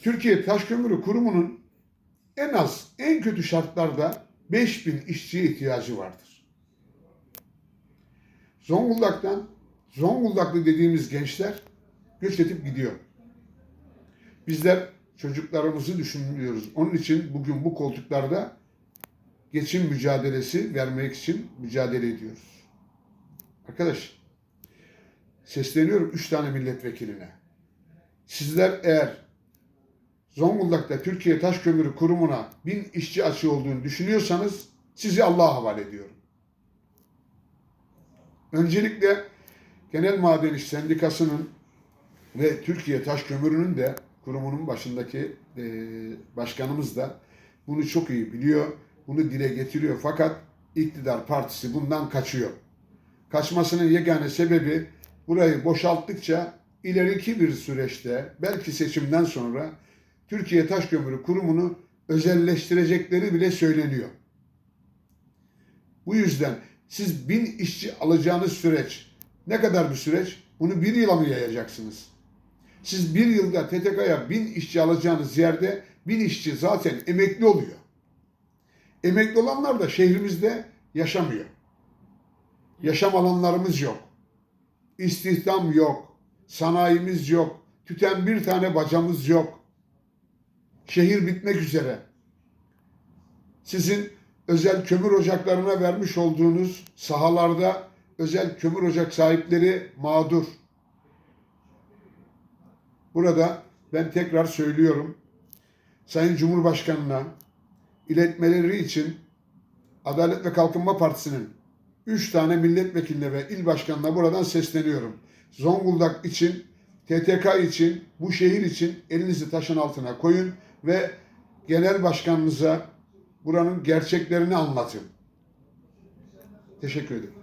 Türkiye Taş Kömürü Kurumu'nun en az, en kötü şartlarda 5000 işçiye ihtiyacı vardır. Zonguldak'tan, Zonguldaklı dediğimiz gençler göç edip gidiyor. Bizler çocuklarımızı düşünüyoruz. Onun için bugün bu koltuklarda geçim mücadelesi vermek için mücadele ediyoruz. Arkadaş, sesleniyorum üç tane milletvekiline. Sizler eğer Zonguldak'ta Türkiye Taş Kömürü Kurumu'na bin işçi açığı olduğunu düşünüyorsanız sizi Allah'a havale ediyorum. Öncelikle Genel Maden İş Sendikası'nın ve Türkiye Taş Kömürü'nün de kurumunun başındaki e, başkanımız da bunu çok iyi biliyor. Bunu dile getiriyor. Fakat iktidar partisi bundan kaçıyor. Kaçmasının yegane sebebi burayı boşalttıkça ileriki bir süreçte belki seçimden sonra Türkiye Taş Kömürü Kurumu'nu özelleştirecekleri bile söyleniyor. Bu yüzden siz bin işçi alacağınız süreç ne kadar bir süreç? Bunu bir yıla mı yayacaksınız? Siz bir yılda TTK'ya bin işçi alacağınız yerde bin işçi zaten emekli oluyor. Emekli olanlar da şehrimizde yaşamıyor. Yaşam alanlarımız yok. İstihdam yok. Sanayimiz yok. Tüten bir tane bacamız yok. Şehir bitmek üzere. Sizin özel kömür ocaklarına vermiş olduğunuz sahalarda özel kömür ocak sahipleri mağdur. Burada ben tekrar söylüyorum. Sayın Cumhurbaşkanı'na iletmeleri için Adalet ve Kalkınma Partisi'nin 3 tane milletvekiline ve il başkanına buradan sesleniyorum. Zonguldak için, TTK için, bu şehir için elinizi taşın altına koyun ve genel başkanınıza buranın gerçeklerini anlatın. Teşekkür ederim.